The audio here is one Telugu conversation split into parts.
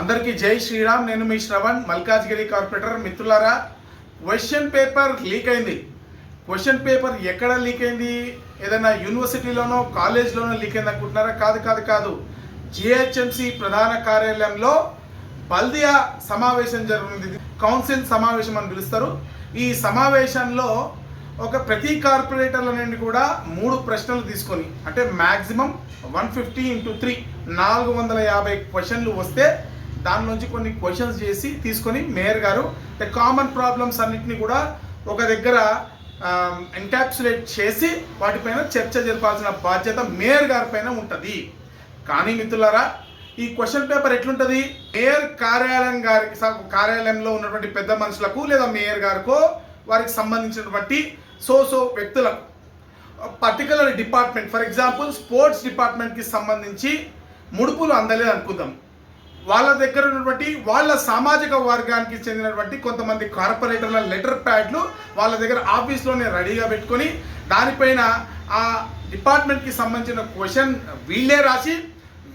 అందరికీ జై శ్రీరామ్ నేను మీ శ్రవణ్ మల్కాజ్గిరి కార్పొరేటర్ మిత్రులారా. క్వశ్చన్ పేపర్ లీక్ అయింది. క్వశ్చన్ పేపర్ ఎక్కడ లీక్ అయింది? ఏదైనా యూనివర్సిటీలోనో కాలేజ్లోనో లీక్ అయింది అనుకుంటున్నారా? కాదు కాదు కాదు. జిహెచ్ఎంసి ప్రధాన కార్యాలయంలో బల్దియా సమావేశం జరుగుతుంది. కౌన్సిల్ సమావేశం అని పిలుస్తారు. ఈ సమావేశంలో ఒక ప్రతి కార్పొరేటర్ల నుండి కూడా మూడు ప్రశ్నలు తీసుకొని అంటే maximum one fifty into three నాలుగు వందల యాభై క్వశ్చన్లు వస్తే దాని నుంచి కొన్ని క్వశ్చన్స్ చేసి తీసుకొని మేయర్ గారు కామన్ ప్రాబ్లమ్స్ అన్నిటిని కూడా ఒక దగ్గర um, ఎన్కాప్సులేట్ చేసి వాటిపైన చర్చ జరపాల్సిన బాధ్యత మేయర్ గారి పైన ఉంటుంది. కానీ మిత్రులారా ఈ క్వశ్చన్ పేపర్ ఎట్లుంటుంది? మేయర్ కార్యాలయం గారికి కార్యాలయంలో ఉన్నటువంటి పెద్ద మనుషులకు లేదా మేయర్ గారికో వారికి సంబంధించినటువంటి సో సో వ్యక్తులకు particular department for example sports డిపార్ట్మెంట్కి సంబంధించి ముడుపులు అందలేదు అనుకుందాం. వాళ్ళ దగ్గర ఉన్నటువంటి వాళ్ళ సామాజిక వర్గానికి చెందినటువంటి కొంతమంది కార్పొరేటర్ల లెటర్ ప్యాడ్లు వాళ్ళ దగ్గర ఆఫీస్లోనే రెడీగా పెట్టుకొని దానిపైన ఆ డిపార్ట్మెంట్కి సంబంధించిన క్వశ్చన్ వీళ్ళే రాసి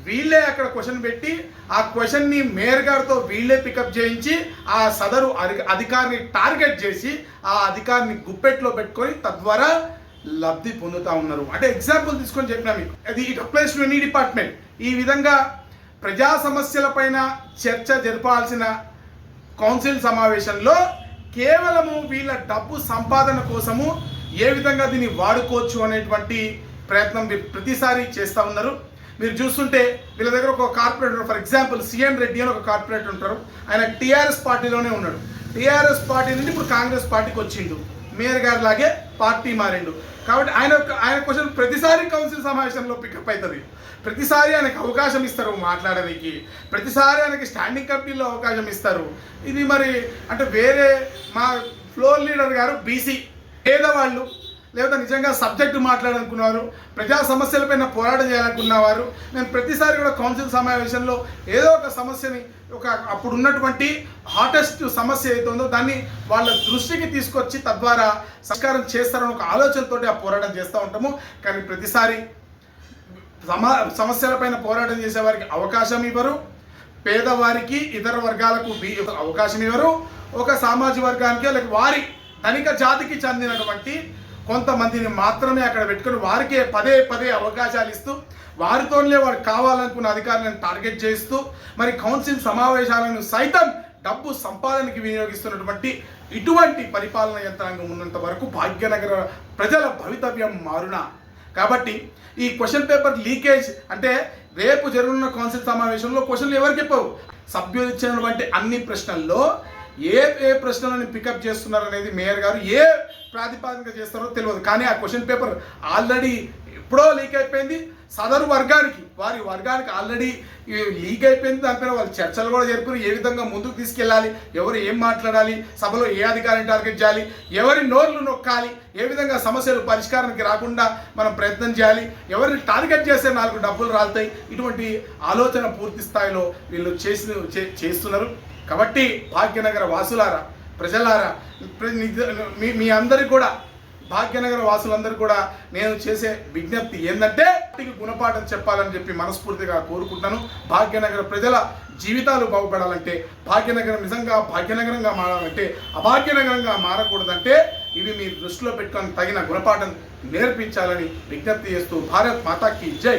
వీళ్ళే అక్కడ క్వశ్చన్ పెట్టి ఆ క్వశ్చన్ని మేయర్ గారితో వీళ్ళే పికప్ చేయించి ఆ సదరు అధి- అధికారిని టార్గెట్ చేసి ఆ అధికారిని గుప్పెట్లో పెట్టుకొని తద్వారా లబ్ధి పొందుతా ఉన్నారు. అంటే ఎగ్జాంపుల్ తీసుకొని చెప్పినా మీకు. అది it applies to any department. ఈ విధంగా ప్రజా సమస్యలపైన చర్చ జరపాల్సిన కౌన్సిల్ సమావేశంలో కేవలము వీళ్ళ డబ్బు సంపాదన కోసము ఏ విధంగా దీన్ని వాడుకోవచ్చు అనేటువంటి ప్రయత్నం మీరు ప్రతిసారి చేస్తూ ఉన్నారు. మీరు చూస్తుంటే వీళ్ళ దగ్గర ఒక corporator for example C N Reddy అని ఒక కార్పొరేటర్ ఉంటారు. ఆయన టీఆర్ఎస్ పార్టీలోనే ఉన్నాడు. టీఆర్ఎస్ పార్టీ నుండి ఇప్పుడు కాంగ్రెస్ పార్టీకి వచ్చిండు. మేయర్ గారి లాగే పార్టీ మారిండు. కాబట్టి ఆయన ఆయన క్వశ్చన్ ప్రతిసారి కౌన్సిల్ సమావేశంలో పికప్ అవుతుంది ప్రతిసారి ఆయనకు అవకాశం ఇస్తారు మాట్లాడడానికి. ప్రతిసారి ఆయనకి స్టాండింగ్ కమిటీలో అవకాశం ఇస్తారు. ఇది మరి అంటే వేరే మా ఫ్లోర్ లీడర్ గారు బీసీ పేదవాళ్ళు. లేదా నిజంగా సబ్జెక్టు మాట్లాడాలనుకున్నారు ప్రజా సమస్యలపైన పోరాటం చేయాలనుకున్నవారు నేను ప్రతిసారి కూడా కౌన్సిల్ సమావేశంలో ఏదో ఒక సమస్యని ఒక అప్పుడు ఉన్నటువంటి హాటెస్ట్ సమస్య ఏదైతే ఉందో దాన్ని వాళ్ళ దృష్టికి తీసుకొచ్చి తద్వారా సంస్కారం చేస్తారని ఒక ఆలోచనతోటి ఆ పోరాటం చేస్తూ ఉంటాము. కానీ ప్రతిసారి సమా సమస్యలపైన పోరాటం చేసేవారికి అవకాశం ఇవ్వరు. పేదవారికి ఇతర వర్గాలకు బి- అవకాశం ఇవ్వరు. ఒక సామాజిక వర్గానికి లేక వారి ధనిక జాతికి చెందినటువంటి కొంతమందిని మాత్రమే అక్కడ పెట్టుకొని వారికే పదే పదే అవకాశాలు ఇస్తూ వారితోనే వారు కావాలనుకున్న అధికారులను టార్గెట్ చేస్తూ మరి కౌన్సిల్ సమావేశాలను సైతం డబ్బు సంపాదనకి వినియోగిస్తున్నటువంటి ఇటువంటి పరిపాలన యంత్రాంగం ఉన్నంత వరకు భాగ్యనగర ప్రజల భవితవ్యం మారునా. కాబట్టి ఈ క్వశ్చన్ పేపర్ లీకేజ్ అంటే రేపు జరగనున్న కౌన్సిల్ సమావేశంలో క్వశ్చన్లు ఎవరు చెప్పవు? సభ్యులు ఇచ్చినటువంటి అన్ని ప్రశ్నల్లో ఏ ఏ ప్రశ్నలను పికప్ చేస్తున్నారు అనేది మేయర్ గారు ఏ ప్రాతిపాదిక చేస్తారో తెలియదు. కానీ ఆ క్వశ్చన్ పేపర్ ఆల్రెడీ ఎప్పుడో లీక్ అయిపోయింది. సదరు వర్గానికి వారి వర్గానికి ఆల్రెడీ లీక్ అయిపోయింది దానిపైన వాళ్ళు చర్చలు కూడా జరిపారు ఏ విధంగా ముందుకు తీసుకెళ్ళాలి ఎవరు ఏం మాట్లాడాలి సభలో ఏ అధికారిని టార్గెట్ చేయాలి ఎవరి నోర్లు నొక్కాలి ఏ విధంగా సమస్యలు పరిష్కారానికి రాకుండా మనం ప్రయత్నం చేయాలి ఎవరిని టార్గెట్ చేస్తే నాలుగు డబ్బులు రాలుతాయి ఇటువంటి ఆలోచన పూర్తి స్థాయిలో వీళ్ళు చేసి చే- చేస్తున్నారు. కాబట్టి భాగ్యనగర వాసులారా ప్రజలారా మీ మీ అందరికి కూడా భాగ్యనగర వాసులందరూ కూడా నేను చేసే విజ్ఞప్తి ఏంటంటే వాటికి గుణపాఠం చెప్పాలని చెప్పి మనస్ఫూర్తిగా కోరుకుంటాను భాగ్యనగర ప్రజల జీవితాలు బాగుపడాలంటే భాగ్యనగరం నిజంగా భాగ్యనగరంగా మారాలంటే అభాగ్యనగరంగా మారకూడదంటే ఇవి మీ దృష్టిలో పెట్టుకొని తగిన గుణపాఠం నేర్పించాలని విజ్ఞప్తి చేస్తూ భారత్ మాతాకి జై.